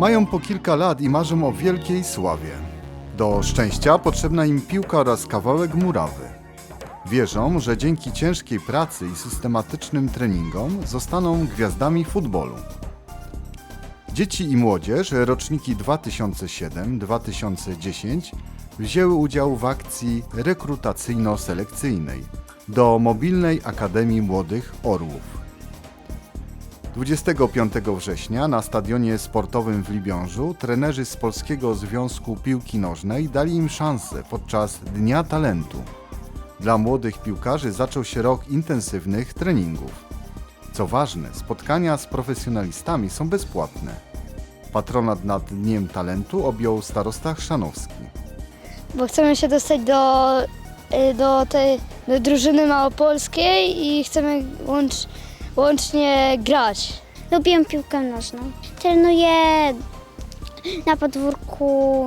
Mają po kilka lat i marzą o wielkiej sławie. Do szczęścia potrzebna im piłka oraz kawałek murawy. Wierzą, że dzięki ciężkiej pracy i systematycznym treningom zostaną gwiazdami futbolu. Dzieci i młodzież, roczniki 2007-2010, wzięły udział w akcji rekrutacyjno-selekcyjnej do Mobilnej Akademii Młodych Orłów. 25 września na stadionie sportowym w Libiążu trenerzy z Polskiego Związku Piłki Nożnej dali im szansę podczas Dnia Talentu. Dla młodych piłkarzy zaczął się rok intensywnych treningów. Co ważne, spotkania z profesjonalistami są bezpłatne. Patronat nad Dniem Talentu objął starosta Chrzanowski. bo chcemy się dostać do, y, do tej do drużyny małopolskiej i chcemy łącz, łącznie grać. Lubię piłkę nożną. Trenuję na podwórku,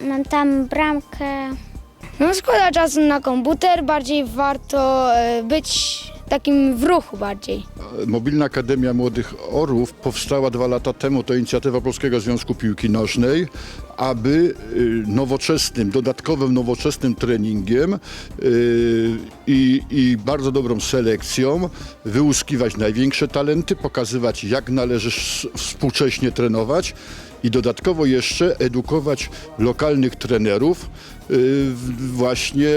mam tam bramkę. No szkoda czasu na komputer, bardziej warto y, być takim w ruchu bardziej. Mobilna Akademia Młodych Orłów powstała dwa lata temu. To inicjatywa Polskiego Związku Piłki Nożnej, aby y, nowoczesnym, dodatkowym nowoczesnym treningiem y, i, i bardzo dobrą selekcją wyłuskiwać największe talenty, pokazywać jak należy współcześnie trenować i dodatkowo jeszcze edukować lokalnych trenerów, y, właśnie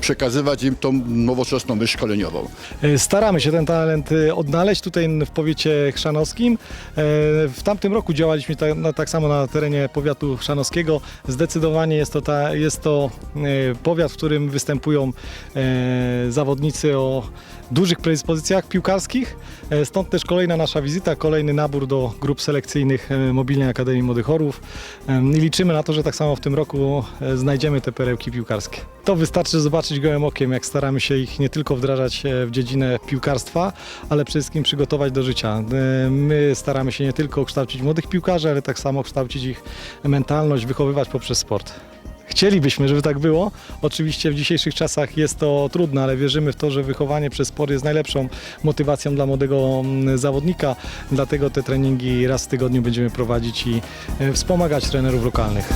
przekazywać im tą nowoczesną myśl szkoleniową. E, Staramy się ten talent odnaleźć tutaj w powiecie chrzanowskim. E, W tamtym roku działaliśmy ta, na, tak samo na terenie powiatu chrzanowskiego. Zdecydowanie jest to, ta, jest to e, powiat, w którym występują e, zawodnicy o dużych predyspozycjach piłkarskich. E, Stąd też kolejna nasza wizyta, kolejny nabór do grup selekcyjnych Mobilnej Akademii Młodych. E, I liczymy na to, że tak samo w tym roku znajdziemy te perełki piłkarskie. To wystarczy zobaczyć gołym okiem, jak staramy się ich nie tylko wdrażać e, w dziedzinę piłkarstwa, ale przede wszystkim przygotować do życia. E, My staramy się nie tylko kształcić młodych piłkarzy, ale tak samo kształcić ich mentalność, wychowywać poprzez sport. Chcielibyśmy, żeby tak było. Oczywiście w dzisiejszych czasach jest to trudne, ale wierzymy w to, że wychowanie przez sport jest najlepszą motywacją dla młodego mm, zawodnika. Dlatego te treningi raz w tygodniu będziemy prowadzić i e, wspomagać trenerów lokalnych.